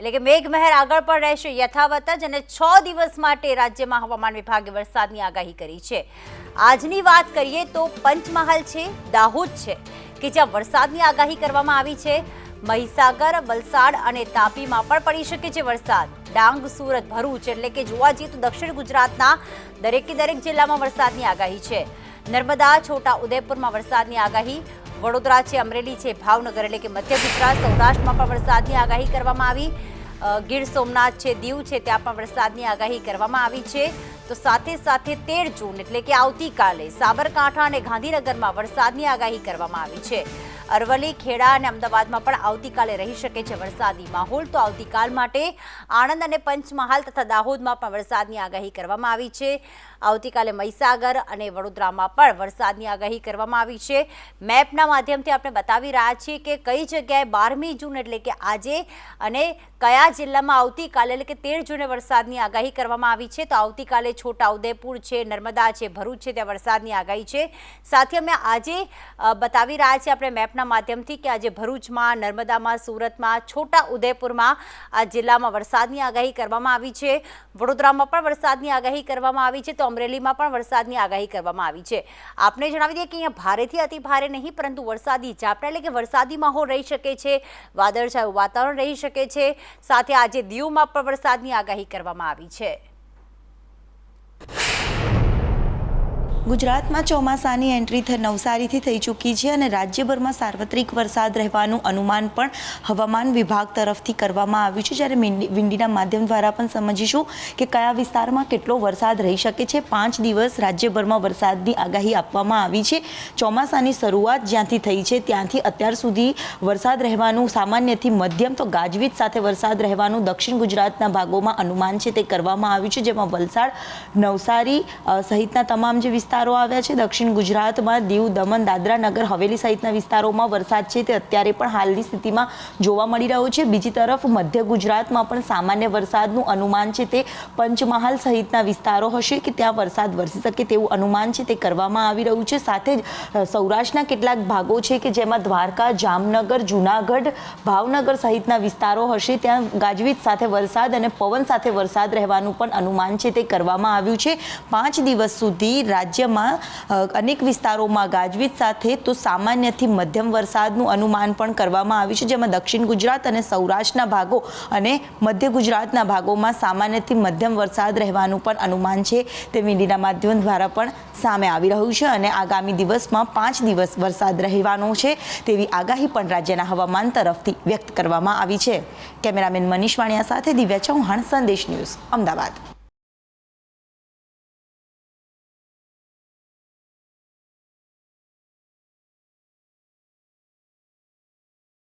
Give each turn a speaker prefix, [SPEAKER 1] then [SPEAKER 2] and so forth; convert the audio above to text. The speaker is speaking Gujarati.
[SPEAKER 1] એટલે કે મેઘમહેર આગળ પણ રહેશે યથાવત જ અને છ દિવસ માટે રાજ્યમાં હવામાન વિભાગે વરસાદની આગાહી કરી છે. આજની વાત કરીએ તો પંચમહાલ છે, દાહોદ છે, કે જ્યાં વરસાદની આગાહી કરવામાં આવી છે. મહીસાગર, વલસાડ અને તાપીમાં પણ પડી શકે છે વરસાદ. ડાંગ, સુરત, ભરૂચ એટલે કે જોવા જઈએ તો દક્ષિણ ગુજરાતના દરેકે દરેક જિલ્લામાં વરસાદની આગાહી છે. નર્મદા, છોટા ઉદયપુરમાં વરસાદની આગાહી. વડોદરા છે, અમરેલી છે, ભાવનગર એટલે કે મધ્ય ગુજરાત, સૌરાષ્ટ્રમાં પણ વરસાદની આગાહી કરવામાં આવી. ગીર સોમનાથ છે, દીવ છે, ત્યાં પણ વરસાદની આગાહી કરવામાં આવી છે. તો સાથે સાથે તેર જૂન એટલે કે આવતીકાલે સાબરકાંઠા અને ગાંધીનગરમાં વરસાદની આગાહી કરવામાં આવી છે. અરવલ્લી, ખેડા અને અમદાવાદમાં પણ આવતીકાલે રહી શકે છે વરસાદી માહોલ. તો આવતીકાલ માટે આણંદ અને પંચમહાલ તથા દાહોદમાં પણ વરસાદની આગાહી કરવામાં આવી છે. આવતીકાલે મહીસાગર અને વડોદરામાં પણ વરસાદની આગાહી કરવામાં આવી છે. મેપના માધ્યમથી આપણે બતાવી રહ્યા છીએ કે કઈ જગ્યાએ બારમી જૂન એટલે કે આજે અને કયા જિલ્લામાં આવતીકાલે એટલે કે તેર જૂને વરસાદની આગાહી કરવામાં આવી છે. તો આવતીકાલે છોટા ઉદેપુર છે, નર્મદા છે, ભરૂચ છે, ત્યાં વરસાદની આગાહી છે. સાથે અમે આજે બતાવી રહ્યા છીએ, આપણે મેપના માધ્યમથી કે આજે ભરૂચમાં, નર્મદામાં, સુરતમાં, છોટા ઉદયપુરમાં આ જિલ્લામાં વરસાદની આગાહી કરવામાં આવી છે. વડોદરામાં પણ વરસાદની આગાહી કરવામાં આવી છે. તો અમરેલીમાં પણ વરસાદની આગાહી કરવામાં આવી છે. આપને જણાવી દઈએ કે અહીંયા ભારેથી અતિ ભારે નહીં, પરંતુ વરસાદી ઝાપટા એટલે કે વરસાદી માહોલ રહી શકે છે. વાદળછાયું વાતાવરણ રહી શકે છે. સાથે આજે દીવમાં પણ વરસાદની આગાહી કરવામાં આવી છે.
[SPEAKER 2] ગુજરાતમાં ચોમાસાની એન્ટ્રી નવસારીથી થઈ ચૂકી છે અને રાજ્યભરમાં સાર્વત્રિક વરસાદ રહેવાનું અનુમાન પણ હવામાન વિભાગ તરફથી કરવામાં આવ્યું છે. જ્યારે વિંડીના માધ્યમ દ્વારા પણ સમજીશું કે કયા વિસ્તારમાં કેટલો વરસાદ રહી શકે છે. પાંચ દિવસ રાજ્યભરમાં વરસાદની આગાહી આપવામાં આવી છે. ચોમાસાની શરૂઆત જ્યાંથી થઈ છે, ત્યાંથી અત્યાર સુધી વરસાદ રહેવાનું સામાન્યથી મધ્યમ તો ગાજવીજ સાથે વરસાદ રહેવાનું દક્ષિણ ગુજરાતના ભાગોમાં અનુમાન છે તે કરવામાં આવ્યું છે, જેમાં વલસાડ, નવસારી સહિતના તમામ જે વિસ્તારો આવ્યા છે. દક્ષિણ ગુજરાતમાં દીવ, દમણ, દાદરા નગર, હવેલી સહિતના વિસ્તારોમાં વરસાદ છે. તે અત્યારે પણ હાલની સ્થિતિમાં જોવા મળી રહ્યો છે. બીજી તરફ મધ્ય ગુજરાતમાં પણ સામાન્ય વરસાદનું અનુમાન છે. તે પંચમહાલ સહિતના વિસ્તારો હશે કે ત્યાં વરસાદ વરસી શકે તેવું અનુમાન છે. તે કરવામાં આવી રહ્યું છે. સાથે જ સૌરાષ્ટ્રના કેટલાક ભાગો છે કે જેમાં દ્વારકા, જામનગર, જુનાગઢ, ભાવનગર સહિતના વિસ્તારો હશે. ત્યાં ગાજવીજ સાથે વરસાદ અને પવન સાથે વરસાદ રહેવાનું પણ અનુમાન છે. તે કરવામાં આવ્યું છે. પાંચ દિવસ સુધી રાજ્યમાં અનેક વિસ્તારોમાં ગાજવીજ સાથે તો સામાન્યથી મધ્યમ વરસાદનું અનુમાન પણ કરવામાં આવ્યું છે, જેમાં દક્ષિણ ગુજરાત અને સૌરાષ્ટ્રના ભાગો અને મધ્ય ગુજરાતના ભાગોમાં સામાન્યથી મધ્યમ વરસાદ રહેવાનું પણ અનુમાન છે. તે મીડિયાના માધ્યમ દ્વારા પણ સામે આવી રહ્યું છે અને આગામી દિવસમાં પાંચ દિવસ વરસાદ રહેવાનો છે, તેવી આગાહી પણ રાજ્યના હવામાન તરફથી વ્યક્ત કરવામાં આવી છે. કેમેરામેન મનીષ વાણિયા સાથે દિવ્યા ચૌહાણ, સંદેશ ન્યૂઝ, અમદાવાદ.